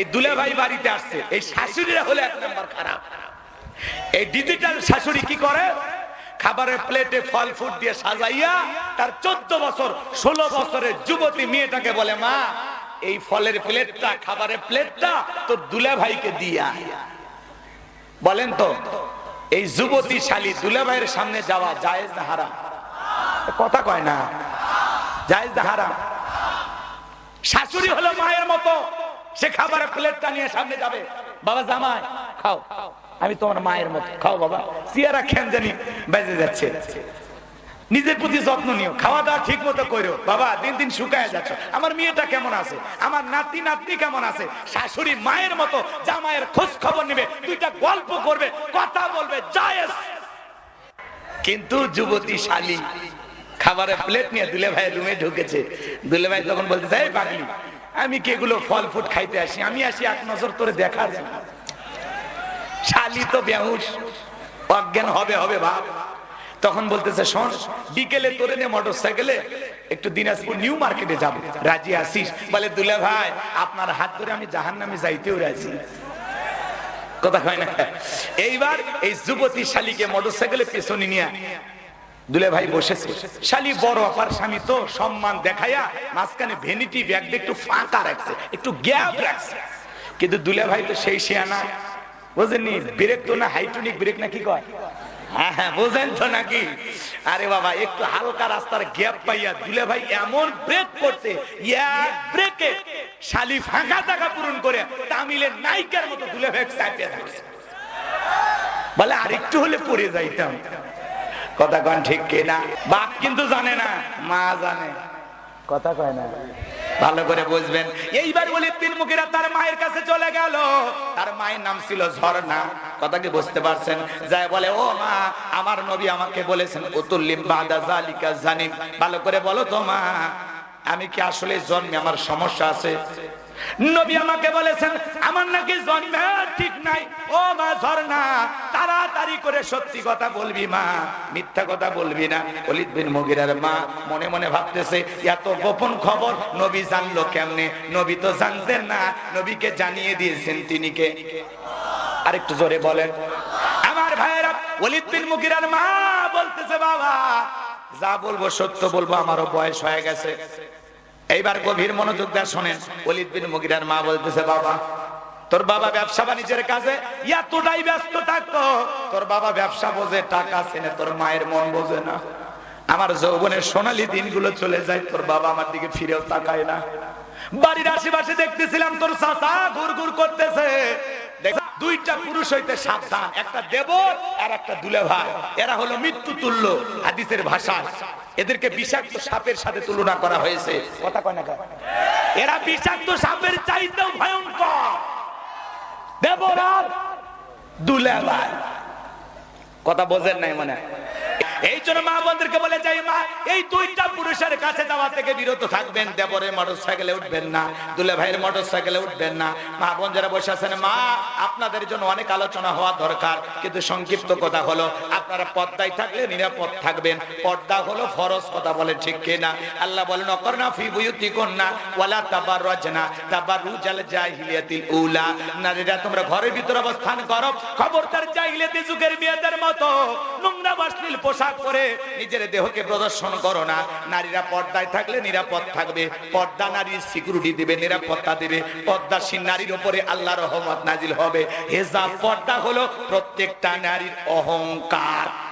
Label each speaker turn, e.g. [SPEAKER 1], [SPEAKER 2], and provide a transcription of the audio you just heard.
[SPEAKER 1] এই দুলে ভাই বাড়িতে আসছে। এই শাশুড়িরা হলো এক নাম্বার খারাপ। এই ডিজিটাল শাশুড়ি কি করে? খাবারের প্লেটে ফল ফুট দিয়ে সাজাইয়া তার চোদ্দ বছর, ষোলো বছরের যুবতী মেয়েটাকে বলে, মা, এই ফলের প্লেটটা খাবারের প্লেটটা তোর দুলে ভাইকে দিয়া বলেন তো, এই যুবতী শালী দুলে ভাইয়ের সামনে যাওয়া জায়েজ না হারাম? কথা কয় না। জায়েজ না হারাম? শাশুড়ি হলো মায়ের মতো। সে খাবারের প্লেটটা নিয়ে সামনে যাবে। বাবা, জামাই, খাও। আমি তোমার মায়ের মতো খাও বাবা। সিয়ারা খেন জানি বেজে যাচ্ছে। নিজের প্রতি যত্ন নিও। খাওয়া দাওয়া ঠিক মতো করো বাবা, দিন দিন শুকায় যাচ্ছ। আমার মেয়েটা কেমন আছে? আমার নাতি, নাতনি কেমন আছে? শাশুড়ি মায়ের মতো জামাইয়ের খোঁজ খবর নেবে। দুইটা গল্প করবে, কথা বলবে, জায়েজ। কিন্তু যুবতী শালী খাবারের প্লেট নিয়ে দুলে ভাই রুমে ঢুকেছে। দুলে ভাই তখন বলতে এই পাগলি আমি কি এগুলো ফল ফুট খাইতে আসি? আমি আসি, এক নজর তোরে দেখার। শালি তো বেহুশ। অজ্ঞান হবে হবে ভাব। তখন বলতেছে, শোন, বিকেলে তোরে নিয়ে মোটর সাইকেলে একটু দিনাজপুর নিউ মার্কেটে যাব। রাজি আসিস বলে, দুলে ভাই, আপনার হাত ধরে আমি জাহান নামে যাইতেও রাজি। কথা হয় না? এইবার এই যুবতী শালিকে মোটর সাইকেলে পেছনে নিয়ে দুলে ভাই বসেছে। শালি বড় অপার স্বামী তো সম্মান দেখাইয়া মাঝখানে ভেনিটি ব্যাগটা একটু ফাঁকা রাখছে, একটু গ্যাপ রাখছে। কিন্তু দুলে ভাই তো সেই শিয়ানা। বুঝেননি? ব্রেক তো না হাইটনিক ব্রেক না কি কয়? হ্যাঁ হ্যাঁ বলে আরেকটু হলে পড়ে যাইতাম। কথা কন ঠিক কিনা? বাপ কিন্তু জানে না মা জানে। কথা কয় না। ভালো করে বুঝবেন। এইবার বলি তিন মুখীরা তার মায়ের কাছে চলে গেল। তার মায়ের নাম ছিল ঝর্ণা। কথা কি বুঝতে পারছেন? যাই বলে ও মা আমার নবী আমাকে বলেছেন উতুল্লিম বাদা জালিকা জানিম। ভালো করে বলো তো মা আমি কি আসলে জন্মে আমার সমস্যা আছে? নবী আমাকে বলেছেন আমার নাকি জন্মে ঠিক নাই। ও মা ঝর্ণা তাড়াতাড়ি করে সত্যি কথা বলবি মা, মিথ্যা কথা বলবি না। অলিদ বিন মুগিরার মা মনে মনে ভাবতেছে, এত গোপন খবর নবী জানলো কেমনে? নবী তো জানতেন না, নবীকে জানিয়ে দিয়েছেন তিনি কে? আরেকটু জোরে বলেন। আমার ভাইয়েরা অলিদ বিন মুগিরার মা বলতেছে, বাবা, যা বলব সত্য বলব, আমারও বয়স হয়ে গেছে। এইবার গভীর মনোযোগ দেওয়া শোনেন অলিদ বিন মুগিরার মা বলতেছে, বাবা তোর বাবা ব্যবসা বাণিজ্যের কাজে এতটাই ব্যস্ত থাকতো। তোর বাবা ব্যবসা বোঝে, টাকা চেনে তোর মায়ের মন বোঝে না। আমার যৌবনের সোনালী দিনগুলো চলে যায়, তোর বাবা আমার দিকে ফিরেও তাকায় না। বাড়ির আশেপাশে দেখতেছিলাম তোর চাচা ঘুর ঘুর করতেছে। দুইটা পুরুষ হইতে সাবধান, একটা দেবর আর একটা দুলে ভাই এরা হলো মৃত্যু তুল্য, হাদিসের ভাষায় এদেরকে বিষাক্ত সাপের সাথে তুলনা করা হয়েছে। কথা কয় না এরা বিষাক্ত সাপের চাইতেও ভয়ঙ্কর। দেবর আর দুলে ভাই কথা বোঝেন নাই মানে। এই জন্য মা বোনদেরকে বলে যাই মা, এই দুইটা পুরুষের কাছে যাওয়া থেকে বিরত থাকবেন, দেবরের মোটর সাইকেলে উঠবেন না, দুলে ভাইয়ের মোটর সাইকেলে উঠবেন না। মা বোন যারা বসে আছেন, মা, আপনাদের জন্য অনেক আলোচনা হওয়া দরকার, কিন্তু সংক্ষিপ্ত কথা হলো, আপনারা পর্দায় থাকলে নিরাপদ থাকবেন। পর্দা হলো ফরজ কথা বলে ঠিক কিনা? আল্লাহ বলেন অকর্ণা ফি বুয়ুতি কন্যা ওয়ালা তাবাররাজনা তাবাররুজাল জাহিলিয়াতিল উলা। নারীরা, তোমরা ঘরের ভিতর অবস্থান করো, খবরদার জাহিলিয়াতি যুগের বিয়েদের মতো। নোংরা বাসলিল পোশাক পরে নিজের দেহকে প্রদর্শন করো না। নারীরা পর্দায় থাকলে নিরাপদ থাকবে। পর্দা নারীর সিকিউরিটি দিবে, নিরাপত্তা দিবে। পর্দাসীন নারীর উপরে আল্লাহ রহমত নাজিল হবে। হেজাব পর্দা হলো প্রত্যেকটা নারীর অহংকার।